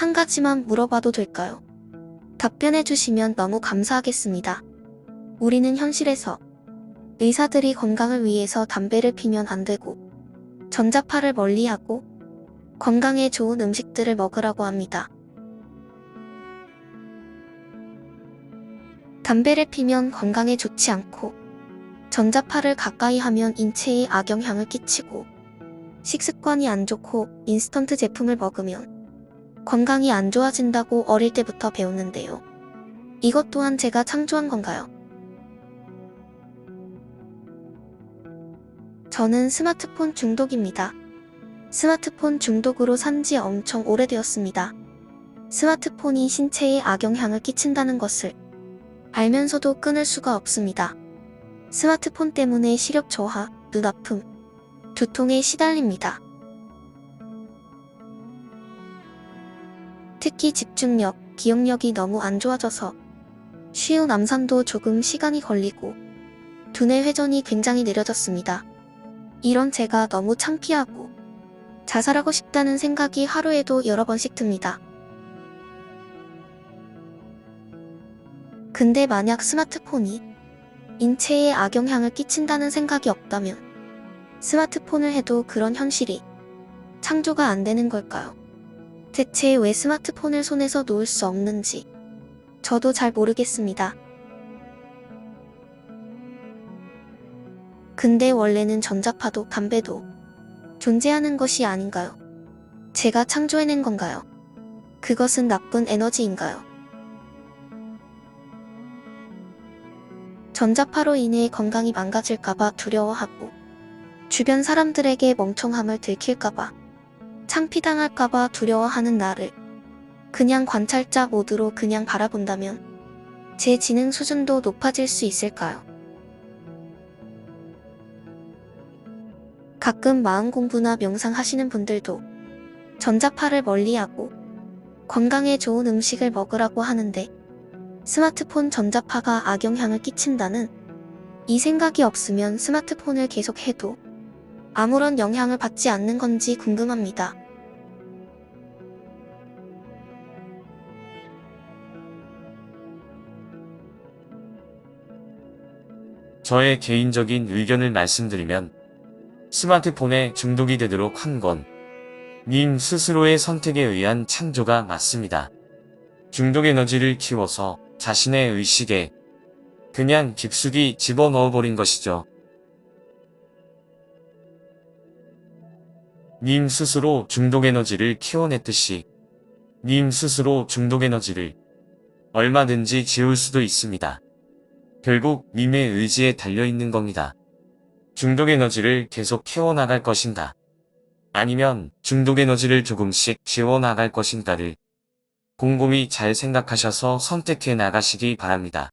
한 가지만 물어봐도 될까요? 답변해 주시면 너무 감사하겠습니다. 우리는 현실에서 의사들이 건강을 위해서 담배를 피면 안 되고 전자파를 멀리하고 건강에 좋은 음식들을 먹으라고 합니다. 담배를 피면 건강에 좋지 않고 전자파를 가까이 하면 인체에 악영향을 끼치고 식습관이 안 좋고 인스턴트 제품을 먹으면 건강이 안 좋아진다고 어릴 때부터 배웠는데요. 이것 또한 제가 창조한 건가요? 저는 스마트폰 중독입니다. 스마트폰 중독으로 산 지 엄청 오래되었습니다. 스마트폰이 신체에 악영향을 끼친다는 것을 알면서도 끊을 수가 없습니다. 스마트폰 때문에 시력 저하, 눈 아픔, 두통에 시달립니다. 특히 집중력, 기억력이 너무 안 좋아져서 쉬운 암산도 조금 시간이 걸리고 두뇌 회전이 굉장히 느려졌습니다. 이런 제가 너무 창피하고 자살하고 싶다는 생각이 하루에도 여러 번씩 듭니다. 근데 만약 스마트폰이 인체에 악영향을 끼친다는 생각이 없다면 스마트폰을 해도 그런 현실이 창조가 안 되는 걸까요? 대체 왜 스마트폰을 손에서 놓을 수 없는지 저도 잘 모르겠습니다. 근데 원래는 전자파도 담배도 존재하는 것이 아닌가요? 제가 창조해낸 건가요? 그것은 나쁜 에너지인가요? 전자파로 인해 건강이 망가질까봐 두려워하고 주변 사람들에게 멍청함을 들킬까봐 창피당할까봐 두려워하는 나를 그냥 관찰자 모드로 그냥 바라본다면 제 지능 수준도 높아질 수 있을까요? 가끔 마음 공부나 명상 하시는 분들도 전자파를 멀리하고 건강에 좋은 음식을 먹으라고 하는데 스마트폰 전자파가 악영향을 끼친다는 이 생각이 없으면 스마트폰을 계속 해도 아무런 영향을 받지 않는 건지 궁금합니다. 저의 개인적인 의견을 말씀드리면 스마트폰에 중독이 되도록 한 건 님 스스로의 선택에 의한 창조가 맞습니다. 중독 에너지를 키워서 자신의 의식에 그냥 깊숙이 집어넣어버린 것이죠. 님 스스로 중독 에너지를 키워냈듯이 님 스스로 중독 에너지를 얼마든지 지울 수도 있습니다. 결국 님의 의지에 달려있는 겁니다. 중독 에너지를 계속 키워나갈 것인가? 아니면 중독 에너지를 조금씩 지워나갈 것인가를 곰곰이 잘 생각하셔서 선택해 나가시기 바랍니다.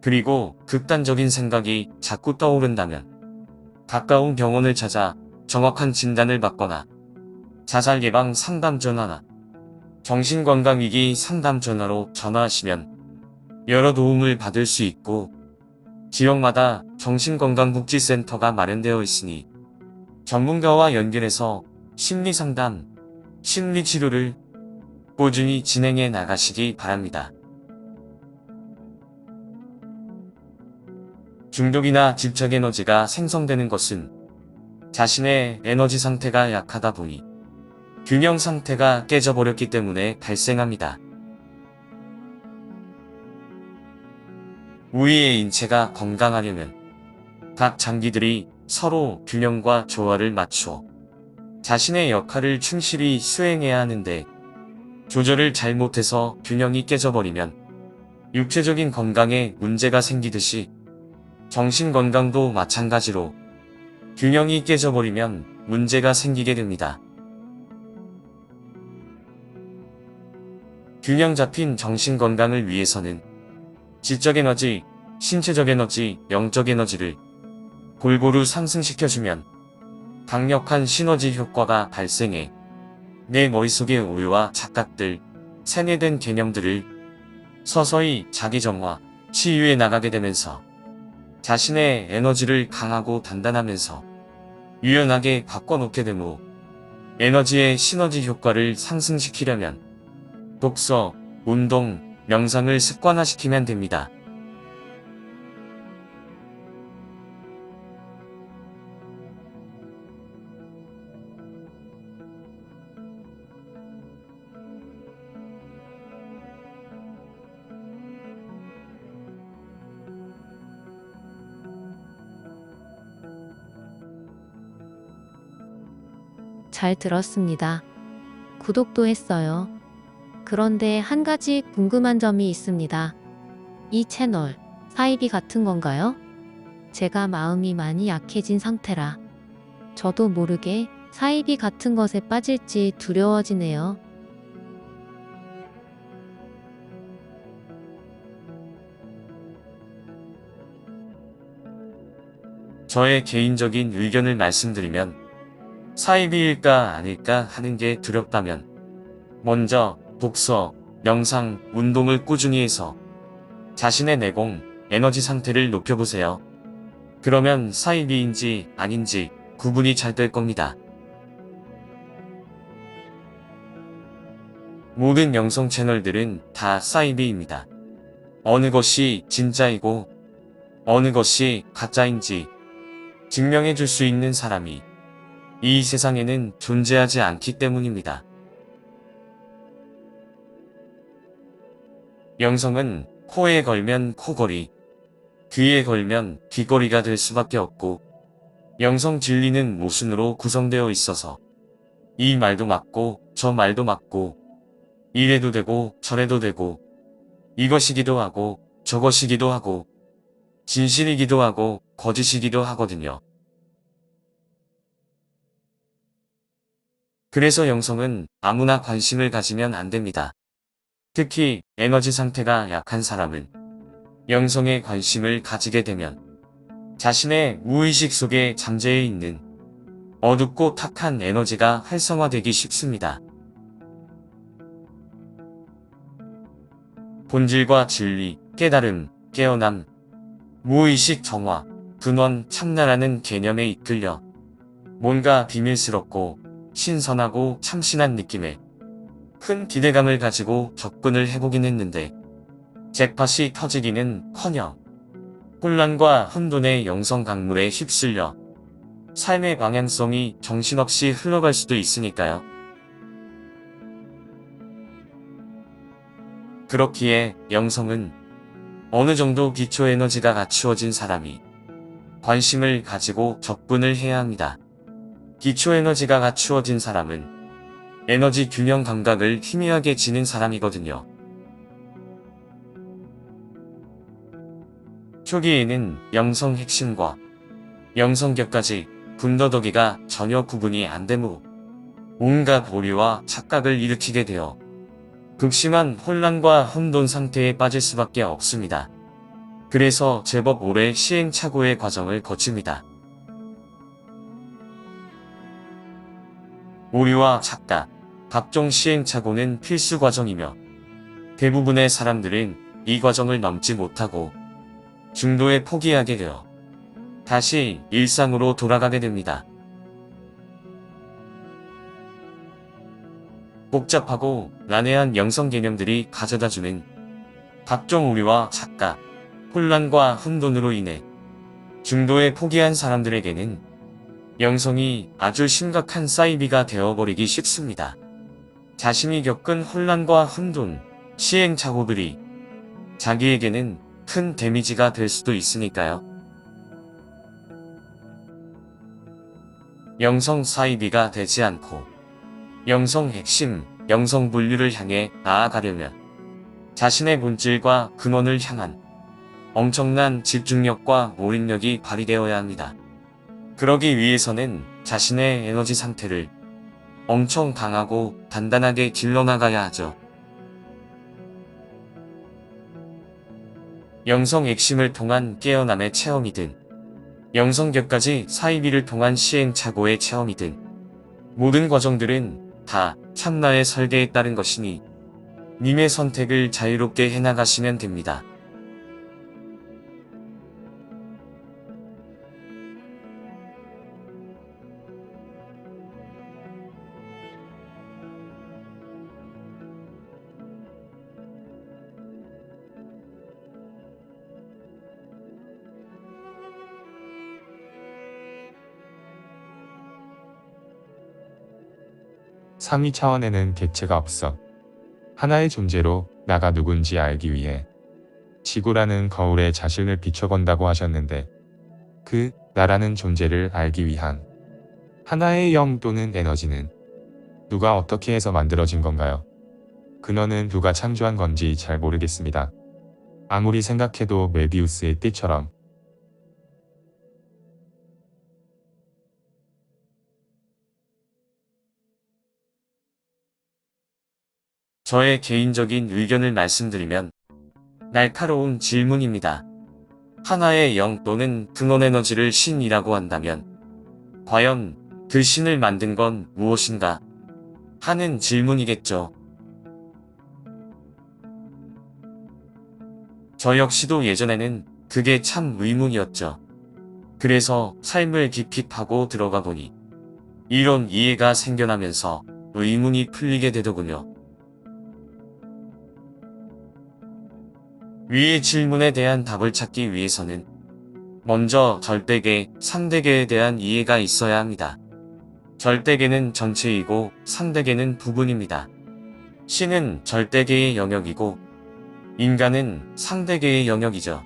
그리고 극단적인 생각이 자꾸 떠오른다면 가까운 병원을 찾아 정확한 진단을 받거나 자살 예방 상담 전화나 정신건강위기 상담 전화로 전화하시면 여러 도움을 받을 수 있고 지역마다 정신건강복지센터가 마련되어 있으니 전문가와 연결해서 심리상담, 심리치료를 꾸준히 진행해 나가시기 바랍니다. 중독이나 집착 에너지가 생성되는 것은 자신의 에너지 상태가 약하다 보니 균형 상태가 깨져버렸기 때문에 발생합니다. 우리의 인체가 건강하려면 각 장기들이 서로 균형과 조화를 맞추어 자신의 역할을 충실히 수행해야 하는데 조절을 잘못해서 균형이 깨져버리면 육체적인 건강에 문제가 생기듯이 정신 건강도 마찬가지로 균형이 깨져버리면 문제가 생기게 됩니다. 균형 잡힌 정신 건강을 위해서는 지적 에너지, 신체적 에너지, 영적 에너지를 골고루 상승시켜주면 강력한 시너지 효과가 발생해 내 머릿속의 오류와 착각들, 세뇌된 개념들을 서서히 자기 정화, 치유해 나가게 되면서 자신의 에너지를 강하고 단단하면서 유연하게 바꿔놓게 되므로 에너지의 시너지 효과를 상승시키려면 독서, 운동, 명상을 습관화시키면 됩니다. 잘 들었습니다. 구독도 했어요. 그런데 한 가지 궁금한 점이 있습니다. 이 채널, 사이비 같은 건가요? 제가 마음이 많이 약해진 상태라 저도 모르게 사이비 같은 것에 빠질지 두려워지네요. 저의 개인적인 의견을 말씀드리면 사이비일까 아닐까 하는 게 두렵다면 먼저 독서, 명상, 운동을 꾸준히 해서 자신의 내공, 에너지 상태를 높여보세요. 그러면 사이비인지 아닌지 구분이 잘 될 겁니다. 모든 영성 채널들은 다 사이비입니다. 어느 것이 진짜이고 어느 것이 가짜인지 증명해 줄 수 있는 사람이 이 세상에는 존재하지 않기 때문입니다. 영성은 코에 걸면 코걸이, 귀에 걸면 귀걸이가 될 수밖에 없고, 영성 진리는 모순으로 구성되어 있어서, 이 말도 맞고, 저 말도 맞고, 이래도 되고, 저래도 되고, 이것이기도 하고, 저것이기도 하고, 진실이기도 하고, 거짓이기도 하거든요. 그래서 영성은 아무나 관심을 가지면 안 됩니다. 특히 에너지 상태가 약한 사람은 영성에 관심을 가지게 되면 자신의 무의식 속에 잠재해 있는 어둡고 탁한 에너지가 활성화되기 쉽습니다. 본질과 진리, 깨달음, 깨어남, 무의식 정화, 근원, 참나라는 개념에 이끌려 뭔가 비밀스럽고 신선하고 참신한 느낌의 큰 기대감을 가지고 접근을 해보긴 했는데 잭팟이 터지기는 커녕 혼란과 혼돈의 영성 강물에 휩쓸려 삶의 방향성이 정신없이 흘러갈 수도 있으니까요. 그렇기에 영성은 어느 정도 기초 에너지가 갖추어진 사람이 관심을 가지고 접근을 해야 합니다. 기초 에너지가 갖추어진 사람은 에너지 균형 감각을 희미하게 지닌 사람이거든요. 초기에는 영성 핵심과 영성격까지 군더더기가 전혀 구분이 안 되므로 온갖 오류와 착각을 일으키게 되어 극심한 혼란과 혼돈 상태에 빠질 수밖에 없습니다. 그래서 제법 오래 시행착오의 과정을 거칩니다. 오류와 착각, 각종 시행착오는 필수 과정이며 대부분의 사람들은 이 과정을 넘지 못하고 중도에 포기하게 되어 다시 일상으로 돌아가게 됩니다. 복잡하고 난해한 영성 개념들이 가져다주는 각종 오류와 착각, 혼란과 혼돈으로 인해 중도에 포기한 사람들에게는 영성이 아주 심각한 사이비가 되어버리기 쉽습니다. 자신이 겪은 혼란과 혼돈, 시행착오들이 자기에게는 큰 데미지가 될 수도 있으니까요. 영성 사이비가 되지 않고 영성 핵심, 영성 분류를 향해 나아가려면 자신의 본질과 근원을 향한 엄청난 집중력과 몰입력이 발휘되어야 합니다. 그러기 위해서는 자신의 에너지 상태를 엄청 강하고 단단하게 길러나가야 하죠. 영성 액심을 통한 깨어남의 체험이든 영성격까지 사이비를 통한 시행착오의 체험이든 모든 과정들은 다 참나의 설계에 따른 것이니 님의 선택을 자유롭게 해나가시면 됩니다. 상위 차원에는 객체가 없어. 하나의 존재로 나가 누군지 알기 위해 지구라는 거울에 자신을 비춰본다고 하셨는데 그 나라는 존재를 알기 위한 하나의 영 또는 에너지는 누가 어떻게 해서 만들어진 건가요? 근원은 누가 창조한 건지 잘 모르겠습니다. 아무리 생각해도 메비우스의 띠처럼 저의 개인적인 의견을 말씀드리면 날카로운 질문입니다. 하나의 영 또는 근원 에너지를 신이라고 한다면 과연 그 신을 만든 건 무엇인가 하는 질문이겠죠. 저 역시도 예전에는 그게 참 의문이었죠. 그래서 삶을 깊이 파고 들어가 보니 이런 이해가 생겨나면서 의문이 풀리게 되더군요. 위의 질문에 대한 답을 찾기 위해서는 먼저 절대계, 상대계에 대한 이해가 있어야 합니다. 절대계는 전체이고 상대계는 부분입니다. 신은 절대계의 영역이고 인간은 상대계의 영역이죠.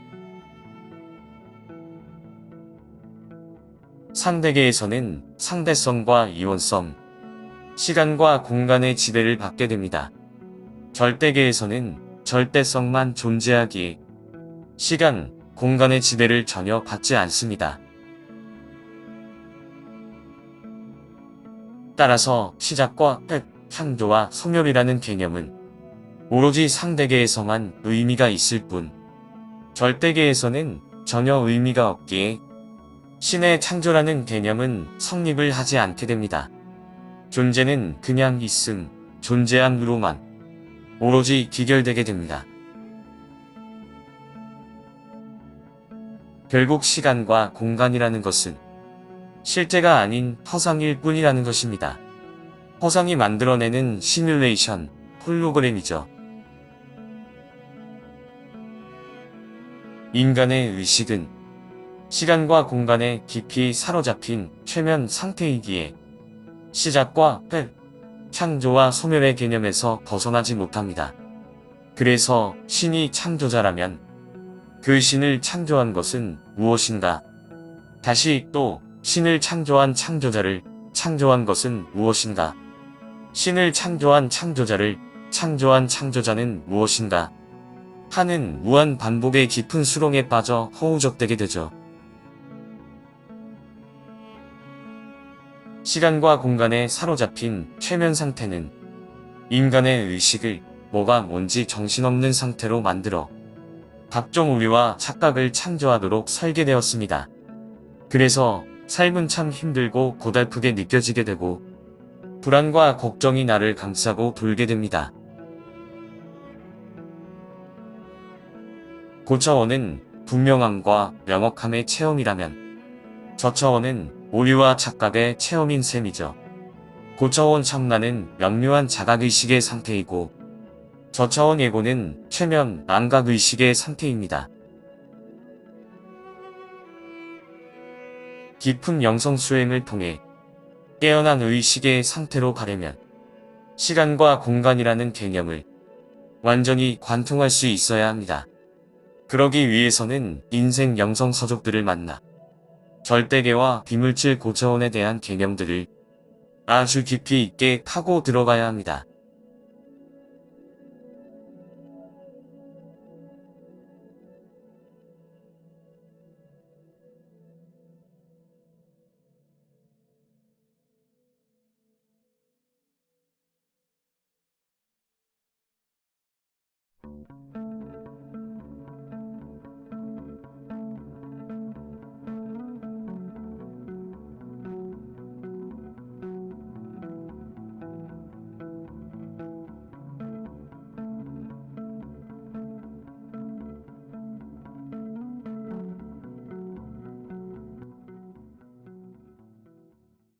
상대계에서는 상대성과 이원성, 시간과 공간의 지배를 받게 됩니다. 절대계에서는 절대성만 존재하기에 시간, 공간의 지배를 전혀 받지 않습니다. 따라서 시작과 끝, 창조와 소멸이라는 개념은 오로지 상대계에서만 의미가 있을 뿐 절대계에서는 전혀 의미가 없기에 신의 창조라는 개념은 성립을 하지 않게 됩니다. 존재는 그냥 있음, 존재함으로만 오로지 기결되게 됩니다. 결국 시간과 공간이라는 것은 실제가 아닌 허상일 뿐이라는 것입니다. 허상이 만들어내는 시뮬레이션, 홀로그램이죠. 인간의 의식은 시간과 공간에 깊이 사로잡힌 최면 상태이기에 시작과 끝, 창조와 소멸의 개념에서 벗어나지 못합니다. 그래서 신이 창조자라면 그 신을 창조한 것은 무엇인가? 다시 또 신을 창조한 창조자를 창조한 것은 무엇인가? 신을 창조한 창조자를 창조한 창조자는 무엇인가? 하는 무한 반복의 깊은 수렁에 빠져 허우적대게 되죠. 시간과 공간에 사로잡힌 최면 상태는 인간의 의식을 뭐가 뭔지 정신없는 상태로 만들어 각종 우리와 착각을 창조하도록 설계되었습니다. 그래서 삶은 참 힘들고 고달프게 느껴지게 되고 불안과 걱정이 나를 감싸고 돌게 됩니다. 고차원은 분명함과 명확함의 체험이라면 저차원은 오류와 착각의 체험인 셈이죠. 고차원 참나는 명료한 자각의식의 상태이고 저차원 예고는 최면 안각의식의 상태입니다. 깊은 영성 수행을 통해 깨어난 의식의 상태로 가려면 시간과 공간이라는 개념을 완전히 관통할 수 있어야 합니다. 그러기 위해서는 인생 영성 서적들을 만나 절대계와 비물질 고차원에 대한 개념들을 아주 깊이 있게 타고 들어가야 합니다.